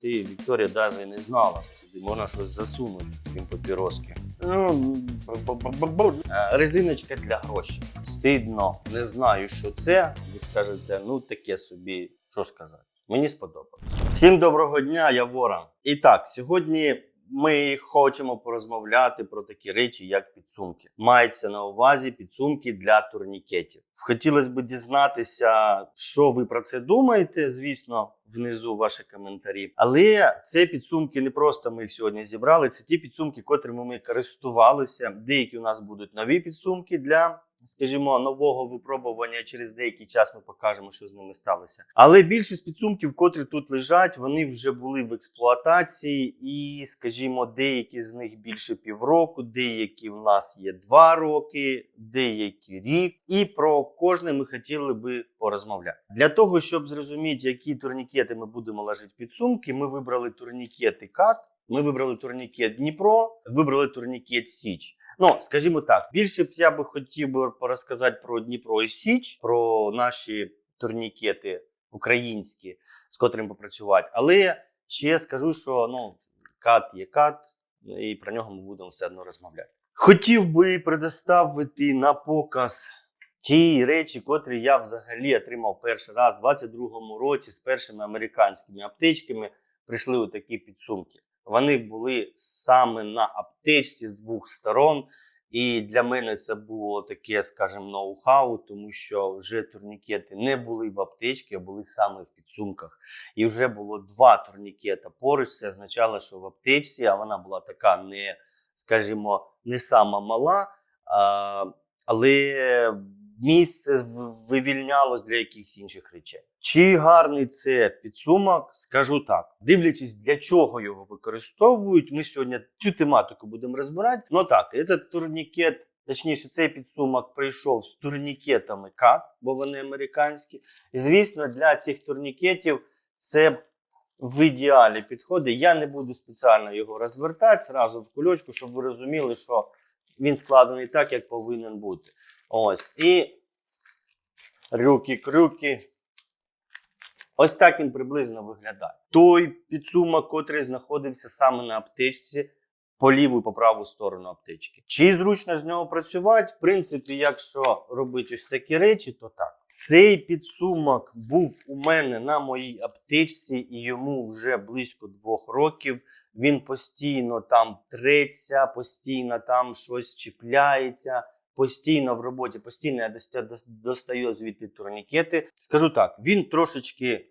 ти, Вікторія, навіть не знала, що сюди можна щось засунути, крім папіроски. Ну. Резиночка для грошей. Стидно, не знаю, що це. Ви скажете, ну таке собі, що сказати. Мені сподобалось. Всім доброго дня, я Ворон. І так, сьогодні ми хочемо порозмовляти про такі речі, як підсумки. Мається на увазі підсумки для турнікетів. Хотілося б дізнатися, що ви про це думаєте. Звісно, внизу ваші коментарі. Але це підсумки не просто ми їх сьогодні зібрали. Це ті підсумки, котрими ми користувалися. Деякі у нас будуть нові підсумки для. Скажімо, нового випробування через деякий час ми покажемо, що з ними сталося. Але більшість підсумків, котрі тут лежать, вони вже були в експлуатації, і, скажімо, деякі з них більше півроку, деякі в нас є два роки, деякі рік. І про кожне ми хотіли би порозмовляти. Для того, щоб зрозуміти, які турнікети ми будемо ложити підсумки, ми вибрали турнікети КАТ, ми вибрали турнікет Дніпро, вибрали турнікет Січ. Ну, скажімо так, більше б я би хотів би порозказати про Дніпро і Січ, про наші турнікети українські, з котрими попрацювати. Але ще скажу, що ну, кат є кат, і про нього ми будемо все одно розмовляти. Хотів би предоставити на показ ті речі, котрі я взагалі отримав перший раз у 22-му році з першими американськими аптечками. Прийшли отакі підсумки. Вони були саме на аптечці з двох сторон. І для мене це було таке, скажімо, ноу-хау, тому що вже турнікети не були в аптечці, а були саме в підсумках. І вже було два турнікета поруч. Це означало, що в аптечці, а вона була така не, скажімо, не сама мала, а, але місце вивільнялось для якихось інших речей. Чи гарний це підсумок? Скажу так. Дивлячись, для чого його використовують, ми сьогодні цю тематику будемо розбирати. Ну так, це турнікет, точніше, цей підсумок прийшов з турнікетами КАТ, бо вони американські. І звісно, для цих турнікетів це в ідеалі підходить. Я не буду спеціально його розвертати зразу в кульочку, щоб ви розуміли, що він складений так, як повинен бути. Ось. І рюки-крюки. Ось так він приблизно виглядає. Той підсумок, котрий знаходився саме на аптечці, по ліву і по праву сторону аптечки. Чи зручно з нього працювати? В принципі, якщо робити ось такі речі, то так. Цей підсумок був у мене на моїй аптечці, і йому вже близько двох років. Він постійно там треться, постійно там щось чіпляється. Постійно в роботі, постійно я достаю звідти турнікети. Скажу так, він трошечки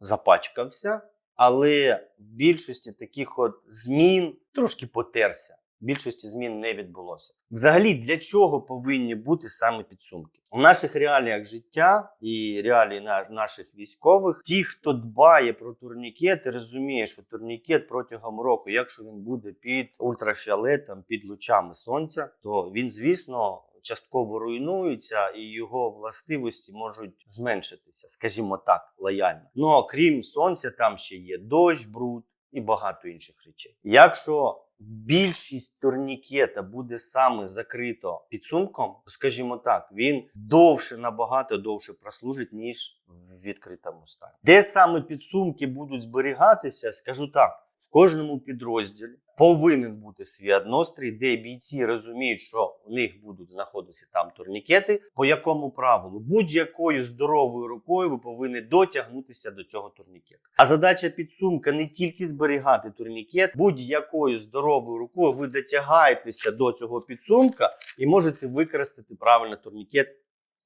запачкався, але в більшості таких от змін трошки потерся. Більшості змін не відбулося. Взагалі, для чого повинні бути саме підсумки? У наших реаліях життя і реалії наших військових, ті, хто дбає про турнікети, розуміє, що турнікет протягом року, якщо він буде під ультрафіолетом, під лучами сонця, то він, звісно, частково руйнується і його властивості можуть зменшитися, скажімо так, лояльно. Ну а крім сонця, там ще є дощ, бруд і багато інших речей. Якщо більшість турнікета буде саме закрито підсумком, скажімо так, він довше набагато довше прослужить, ніж в відкритому стані. Де саме підсумки будуть зберігатися, скажу так. В кожному підрозділі повинен бути свій однострій, де бійці розуміють, що у них будуть знаходитися там турнікети. По якому правилу будь-якою здоровою рукою ви повинні дотягнутися до цього турнікету. А задача підсумка не тільки зберігати турнікет, будь-якою здоровою рукою ви дотягаєтеся до цього підсумка і можете використати правильно турнікет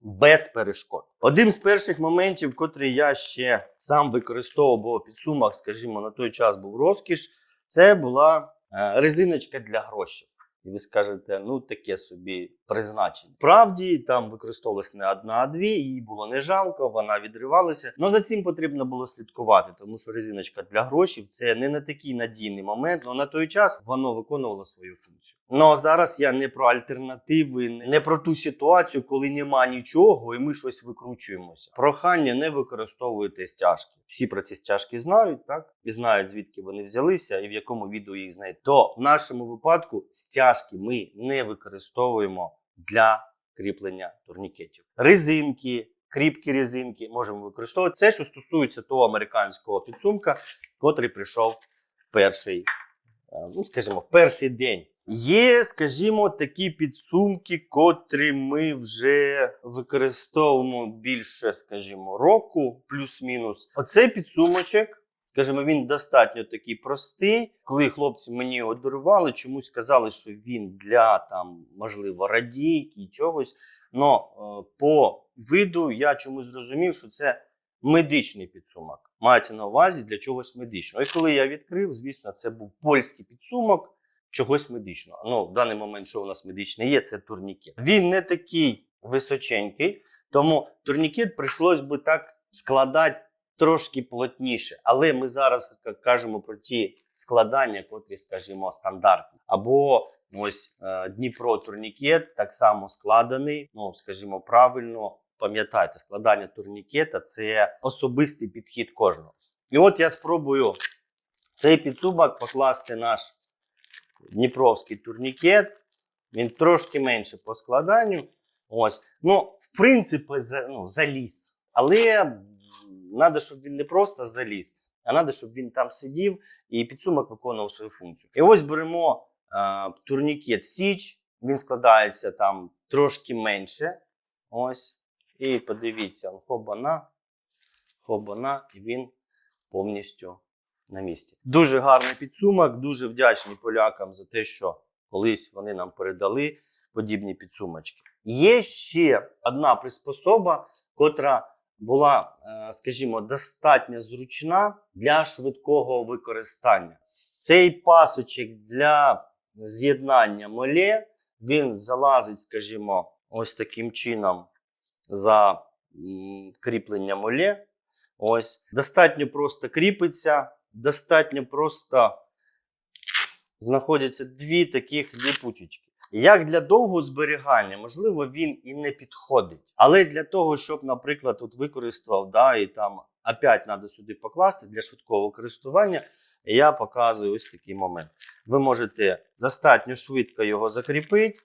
без перешкод. Один з перших моментів, котрий я ще сам використовував, бо підсумок, скажімо, на той час був розкіш, це була резиночка для грошей. І ви скажете, ну таке собі призначення. Правді там використовувалася не одна, а дві, її було не жалко, вона відривалася. Але за цим потрібно було слідкувати, тому що резиночка для грошей це не на такий надійний момент, але на той час воно виконувало свою функцію. Ну а зараз я не про альтернативи, не про ту ситуацію, коли нема нічого, і ми щось викручуємося. Прохання не використовуйте стяжки. Всі про ці стяжки знають, так і знають звідки вони взялися і в якому відео їх знайти. То в нашому випадку стяжки ми не використовуємо для кріплення турнікетів. Резинки, кріпкі резинки можемо використовувати. Це що стосується того американського підсумка, котрий прийшов в перший, е, ну, скажімо, перший день. Є, скажімо, такі підсумки, котрі ми вже використовуємо більше, скажімо, року, плюс-мінус. Оцей підсумочок, скажімо, він достатньо такий простий. Коли хлопці мені його чомусь сказали, що він для там, можливо, радійки, чогось. Но е, по виду я чомусь зрозумів, що це медичний підсумок. Мається на увазі для чогось медичного. І коли я відкрив, звісно, це був польський підсумок чогось медичного. Ну, в даний момент, що у нас медичне є, це турнікет. Він не такий височенький, тому турнікет прийшлось би так складати трошки плотніше. Але ми зараз кажемо про ті складання, котрі, скажімо, стандартні. Або ось е, Дніпро турнікет так само складений, ну, скажімо, правильно. Пам'ятайте, складання турнікета це особистий підхід кожного. І от я спробую цей підсумок покласти наш Дніпровський турнікет. Він трошки менше по складанню. Ось. Ну, в принципі, ну, заліз. Але треба, щоб він не просто заліз, а треба, щоб він там сидів і підсумок виконував свою функцію. І ось беремо е, турнікет Січ. Він складається там трошки менше. Ось. І подивіться, хобана, хобана, і він повністю на місці. Дуже гарний підсумок. Дуже вдячні полякам за те, що колись вони нам передали подібні підсумочки. Є ще одна приспособа, котра була, е, скажімо, достатньо зручна для швидкого використання. Цей пасочок для з'єднання моле, він залазить, скажімо, ось таким чином за кріплення моле. Ось достатньо просто кріпиться, достатньо просто знаходяться дві таких ліпучечки. Як для довгого зберігання, можливо, він і не підходить. Але для того, щоб, наприклад, тут використав, да, і там опять треба сюди покласти для швидкого користування, я показую ось такий момент. Ви можете достатньо швидко його закріпити.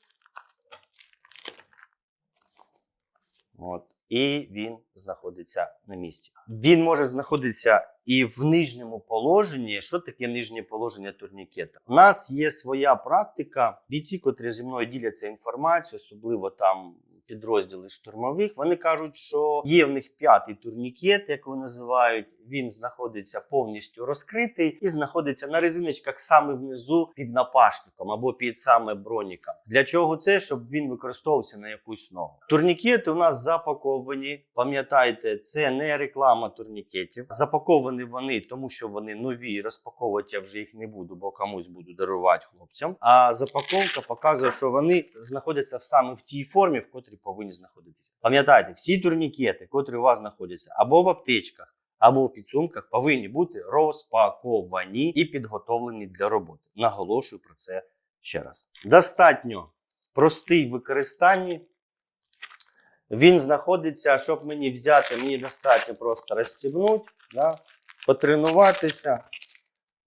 От. І він знаходиться на місці. Він може знаходитися і в нижньому положенні. Що таке нижнє положення турнікета? У нас є своя практика. Бійці, котрі зі мною діляться інформацією, особливо там підрозділи штурмових, вони кажуть, що є в них п'ятий турнікет, як вони називають. Він знаходиться повністю розкритий і знаходиться на резиночках саме внизу під напашником або під саме броніком. Для чого це? Щоб він використовувався на якусь ногу. Турнікети у нас запаковані. Пам'ятайте, це не реклама турнікетів. Запаковані вони, тому що вони нові. Розпаковувати я вже їх не буду, бо комусь буду дарувати хлопцям. А запаковка показує, що вони знаходяться саме в тій формі, в котрій повинні знаходитися. Пам'ятайте, всі турнікети, котрі у вас знаходяться або в аптечках або в підсумках повинні бути розпаковані і підготовлені для роботи. Наголошую про це ще раз. Достатньо простий в використанні. Він знаходиться, щоб мені взяти, мені достатньо просто розстібнути, да, потренуватися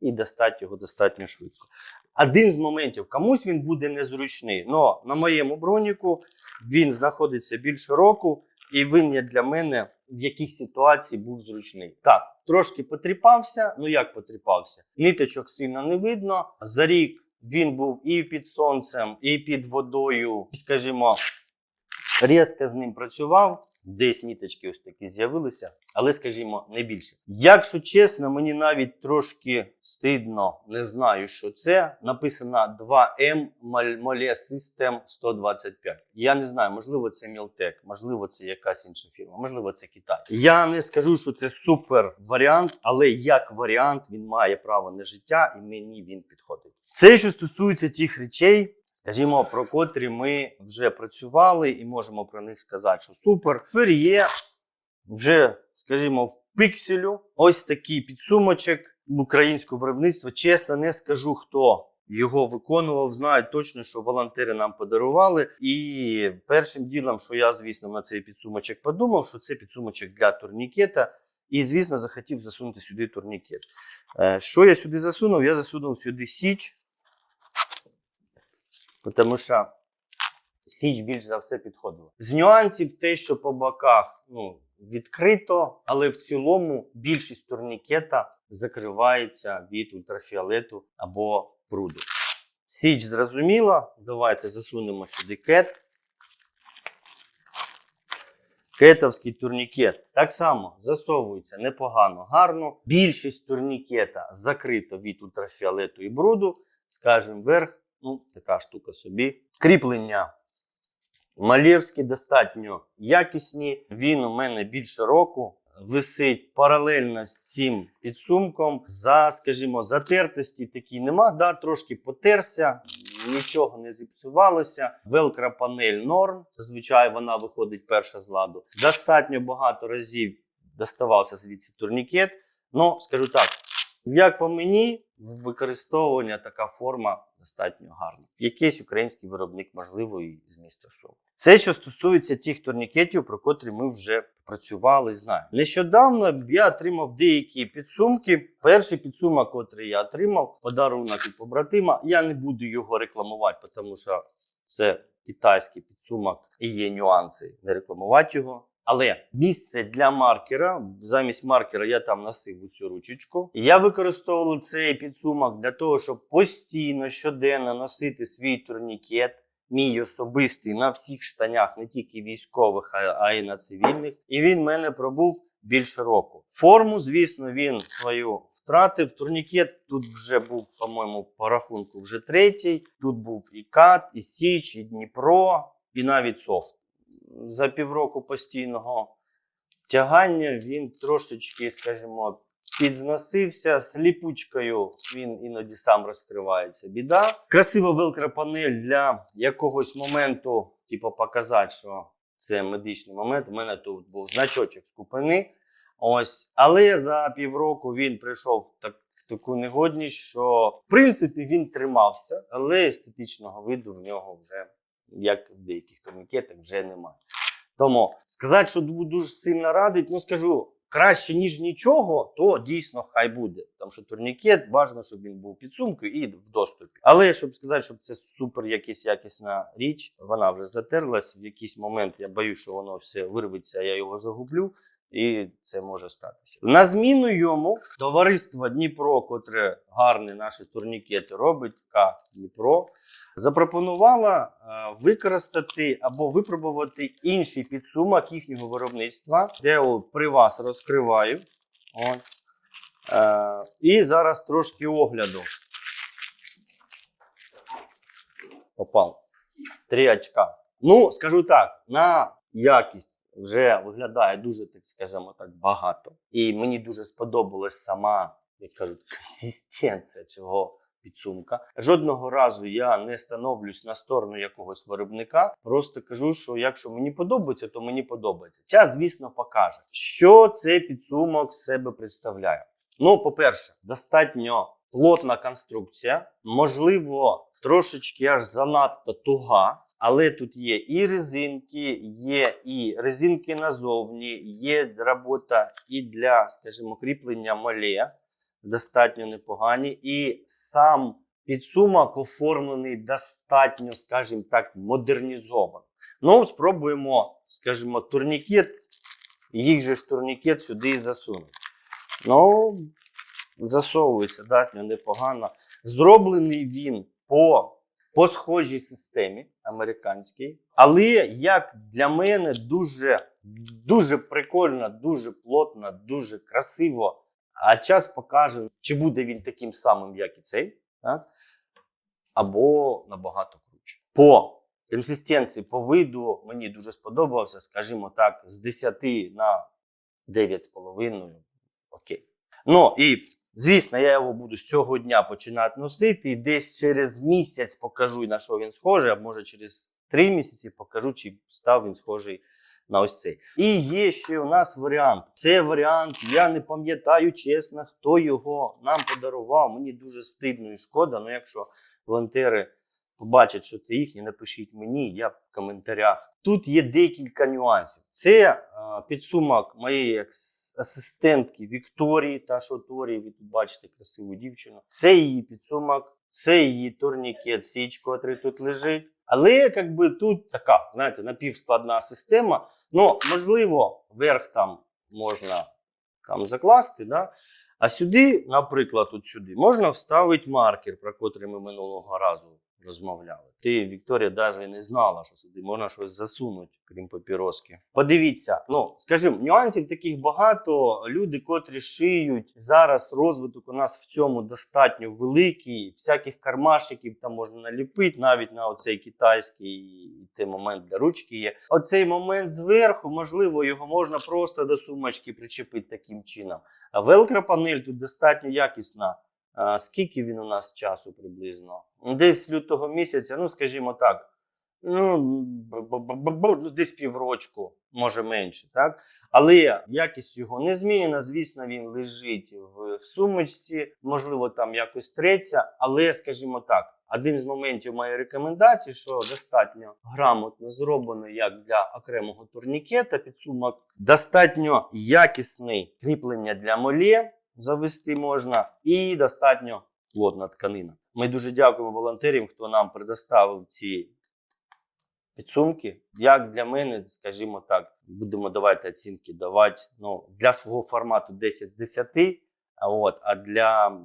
і достати його достатньо швидко. Один з моментів, комусь він буде незручний, але на моєму броніку він знаходиться більше року, і він є для мене в якійсь ситуації був зручний. Так, трошки потріпався. Ну як потріпався? Ниточок сильно не видно. За рік він був і під сонцем, і під водою. Скажімо, різко з ним працював. Десь ніточки ось такі з'явилися, але, скажімо, не більше. Якщо чесно, мені навіть трошки стидно, не знаю, що це. Написано 2M Mole System 125. Я не знаю, можливо, це Мілтек, можливо, це якась інша фірма, можливо, це Китай. Я не скажу, що це супер варіант, але як варіант він має право на життя, і мені він підходить. Це що стосується тих речей. Скажімо, про котрі ми вже працювали і можемо про них сказати, що супер. Тепер є вже, скажімо, в пікселю ось такий підсумочок українського виробництва. Чесно, не скажу хто. Його виконував, знаю точно, що волонтери нам подарували. І першим ділом, що я, звісно, на цей підсумочок подумав, що це підсумочок для турнікета. І, звісно, захотів засунути сюди турнікет. Е, Що я сюди засунув? Я засунув сюди січ. Тому що Січ більш за все підходила. З нюансів те, що по боках ну, відкрито, але в цілому більшість турнікета закривається від ультрафіолету або бруду. Січ зрозуміла. Давайте засунемо сюди кет. Кетовський турнікет так само засовується непогано, гарно. Більшість турнікета закрита від ультрафіолету і бруду. Скажімо, верх, ну, така штука собі. Кріплення Малєвські достатньо якісні. Він у мене більше року. Висить паралельно з цим підсумком. За, скажімо, затертості такі нема. Да, трошки потерся, нічого не зіпсувалося. Велкра панель норм. Зазвичай вона виходить перша з ладу. Достатньо багато разів доставався звідси турнікет. Ну, скажу так, як по мені, використовування така форма достатньо гарна. Якийсь український виробник, можливо, і з міста Сум. Це що стосується тих турнікетів, про котрі ми вже працювали, знаємо. Нещодавно я отримав деякі підсумки. Перший підсумок, котрий я отримав, подарунок від побратима. Я не буду його рекламувати, тому що це китайський підсумок і є нюанси не рекламувати його. Але місце для маркера, замість маркера я там носив цю ручечку. Я використовував цей підсумок для того, щоб постійно, щоденно носити свій турнікет, мій особистий на всіх штанях, не тільки військових, а, й на цивільних. І він в мене пробув більше року. Форму, звісно, він свою втратив. Турнікет тут вже був, по-моєму, по рахунку вже третій. Тут був і Кат, і Січ, і Дніпро, і навіть софт за півроку постійного тягання він трошечки, скажімо, підзносився з ліпучкою. Він іноді сам розкривається. Біда. Красива велкропанель для якогось моменту, типу, показати, що це медичний момент. У мене тут був значочок з купини. Ось, але за півроку він прийшов так, в таку негодність, що в принципі він тримався, але естетичного виду в нього вже як в деяких турнікетах, вже немає. Тому сказати, що дуже сильно радить, ну скажу, краще, ніж нічого, то дійсно хай буде. Тому що турнікет важливо, щоб він був під сумкою і в доступі. Але щоб сказати, щоб це супер якась якісна річ, вона вже затерлась. В якийсь момент я боюсь, що воно все вирветься, я його загублю. І це може статися. На зміну йому товариство Дніпро, котре гарні наші турнікети робить, К Дніпро, запропонувала е, використати або випробувати інший підсумок їхнього виробництва. Я його при вас розкриваю. От. Е, і зараз трошки огляду. Попав. Три очка. Ну, скажу так, на якість вже виглядає дуже, так скажімо так, багато. І мені дуже сподобалась сама, як кажуть, консистенція цього підсумка. Жодного разу я не становлюсь на сторону якогось виробника. Просто кажу, що якщо мені подобається, то мені подобається. Час, звісно, покаже, що цей підсумок себе представляє. Ну, по-перше, достатньо плотна конструкція, можливо, трошечки аж занадто туга. Але тут є і резинки, є і резинки назовні, є робота і для, скажімо, кріплення моле, достатньо непогані. І сам підсумок оформлений достатньо, скажімо так, модернізовано. Ну, спробуємо, скажімо, турнікет, їх же ж турнікет сюди і засунути. Ну, засовується достатньо непогано. Зроблений він по по схожій системі американській. Але як для мене дуже, дуже прикольно, дуже плотно, дуже красиво. А час покаже, чи буде він таким самим, як і цей, так? або набагато круче. По консистенції, по виду мені дуже сподобався, скажімо так, з 10 на 9,5. Окей. Ну і Звісно, я його буду з цього дня починати носити, і десь через місяць покажу, на що він схожий, а може через три місяці покажу, чи став він схожий на ось цей. І є ще у нас варіант. Це варіант, я не пам'ятаю чесно, хто його нам подарував. Мені дуже стидно і шкода. Ну, якщо волонтери побачать, що це їхнє, напишіть мені, я в коментарях. Тут є декілька нюансів. Це е, підсумок моєї асистентки Вікторії, та що ви тут бачите красиву дівчину. Це її підсумок, це її турнікет Січ, котрий тут лежить. Але якби тут така, знаєте, напівскладна система. Ну, можливо, верх там можна там закласти, да? А сюди, наприклад, от сюди, можна вставити маркер, про котрий ми минулого разу розмовляли. Ти, Вікторія, навіть не знала, що сюди можна щось засунути, крім папіроски. Подивіться, ну скажімо, нюансів таких багато. Люди, котрі шиють зараз розвиток у нас в цьому достатньо великий. Всяких кармашиків там можна наліпити, навіть на оцей китайський той момент для ручки є. Оцей момент зверху, можливо, його можна просто до сумочки причепити таким чином. А велкро-панель тут достатньо якісна. Скільки він у нас часу приблизно? Десь лютого місяця, ну скажімо так, ну, ну, десь піврочку, може менше, так? Але якість його не змінена. Звісно, він лежить в, в сумочці, можливо, там якось треться, але, скажімо так, один з моментів моєї рекомендації, що достатньо грамотно зроблено як для окремого турнікета підсумок, достатньо якісний кріплення для молє завести можна, і достатньо плотна тканина. Ми дуже дякуємо волонтерам, хто нам предоставив ці підсумки. Як для мене, скажімо так, будемо давати оцінки давати ну, для свого формату 10 з 10, а, от, а для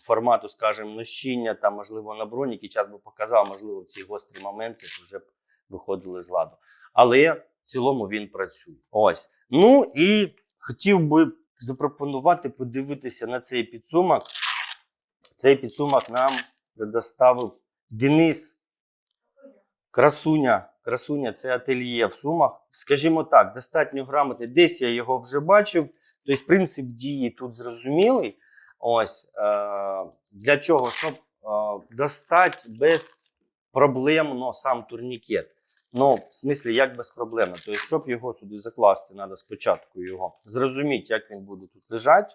формату, скажімо, нощіння та, можливо, на броніки, час би показав, можливо, ці гострі моменти вже б виходили з ладу. Але в цілому він працює. Ось. Ну і хотів би запропонувати подивитися на цей підсумок. Цей підсумок нам предоставив Денис Красуня. Красуня це ательє в Сумах. Скажімо так, достатньо грамотний. Десь я його вже бачив. Тобто, принцип дії тут зрозумілий. Ось е, для чого? Щоб е, достати без проблемно сам турнікет. Ну, в смислі, як без проблем. Тобто, щоб його сюди закласти, треба спочатку його зрозуміти, як він буде тут лежати.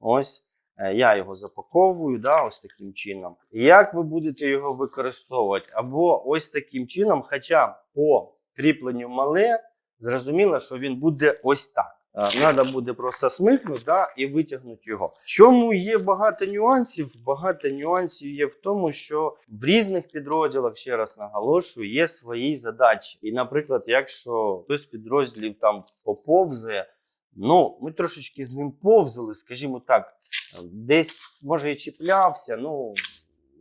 Ось. Е, Я його запаковую, да, ось таким чином. Як ви будете його використовувати? Або ось таким чином, хоча по кріпленню мале, зрозуміло, що він буде ось так. Треба буде просто смикнути да, і витягнути його. Чому є багато нюансів? Багато нюансів є в тому, що в різних підрозділах, ще раз наголошую, є свої задачі. І, наприклад, якщо хтось з підрозділів там поповзе, ну ми трошечки з ним повзали, скажімо так, десь може і чіплявся, ну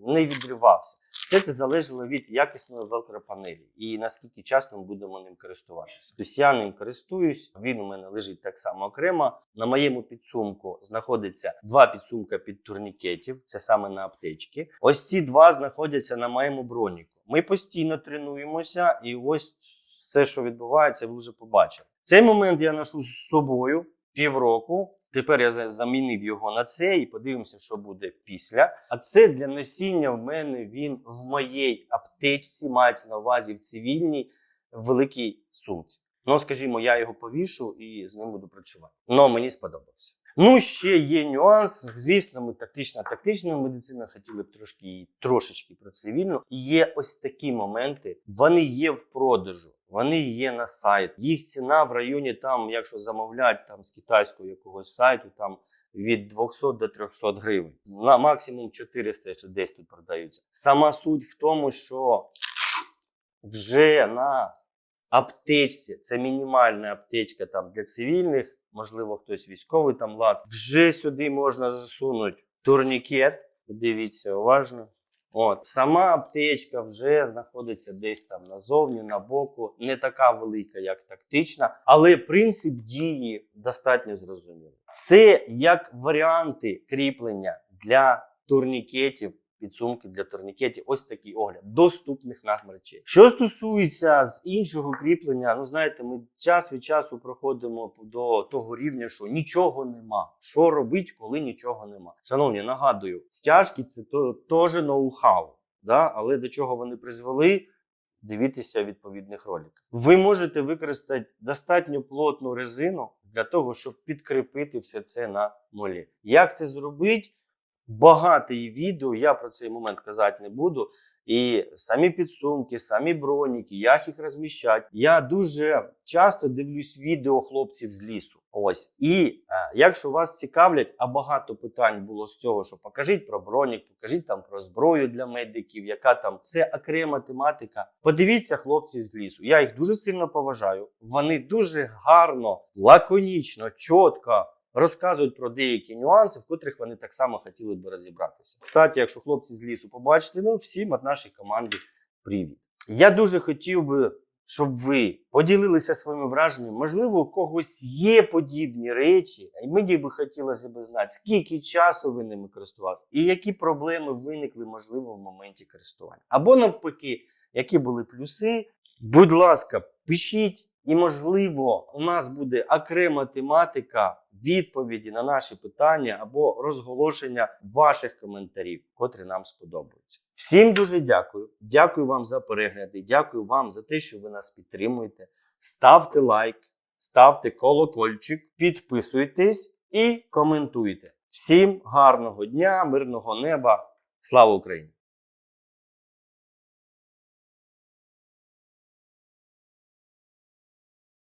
не відривався. Все це залежало від якісної велкропанелі і наскільки часто ми будемо ним користуватися. Тобто я ним користуюсь, він у мене лежить так само окремо. На моєму підсумку знаходиться два підсумка під турнікетів, це саме на аптечки. Ось ці два знаходяться на моєму броніку. Ми постійно тренуємося, і ось все, що відбувається, ви вже побачили. Цей момент я ношу з собою півроку. Тепер я замінив його на це і подивимося, що буде після. А це для носіння в мене він в моїй аптечці, мається на увазі в цивільній великій сумці. Ну, скажімо, я його повішу і з ним буду працювати. Ну, мені сподобався. Ну, ще є нюанс. Звісно, ми тактична тактична медицина хотіли б трошки трошечки про цивільну. Є ось такі моменти. Вони є в продажу. Вони є на сайт. Їх ціна в районі там, якщо замовляти там з китайського якогось сайту, там від 200 до 300 гривень. На максимум 400 ще десь тут продаються. Сама суть в тому, що вже на аптечці, це мінімальна аптечка там для цивільних, можливо, хтось військовий там лад. Вже сюди можна засунути турнікет. Дивіться уважно. От сама аптечка вже знаходиться десь там назовні, на боку, не така велика, як тактична, але принцип дії достатньо зрозумілий. Це як варіанти кріплення для турнікетів, підсумки для турнікетів. Ось такий огляд доступних нам речей. Що стосується з іншого кріплення, ну знаєте, ми час від часу проходимо до того рівня, що нічого нема. Що робити, коли нічого нема? Шановні, нагадую, стяжки це теж ноу-хау, да? але до чого вони призвели? Дивіться відповідних роликів. Ви можете використати достатньо плотну резину для того, щоб підкріпити все це на молі. Як це зробити? Багато є відео, я про цей момент казати не буду. І самі підсумки, самі броніки, як їх розміщати. Я дуже часто дивлюсь відео хлопців з лісу. Ось. І е, якщо вас цікавлять, а багато питань було з цього, що покажіть про бронік, покажіть там про зброю для медиків, яка там це окрема тематика. Подивіться хлопців з лісу. Я їх дуже сильно поважаю. Вони дуже гарно, лаконічно, чітко розказують про деякі нюанси, в котрих вони так само хотіли би розібратися. Кстати, якщо хлопці з лісу побачите, ну всім від нашій команді привіт. Я дуже хотів би, щоб ви поділилися своїми враженнями. Можливо, у когось є подібні речі, і мені би хотілося б знати, скільки часу ви ними користувалися, і які проблеми виникли, можливо, в моменті користування. Або навпаки, які були плюси. Будь ласка, пишіть, і можливо, у нас буде окрема тематика відповіді на наші питання або розголошення ваших коментарів, котрі нам сподобаються. Всім дуже дякую. Дякую вам за перегляди. Дякую вам за те, що ви нас підтримуєте. Ставте лайк, ставте колокольчик, підписуйтесь і коментуйте. Всім гарного дня, мирного неба. Слава Україні!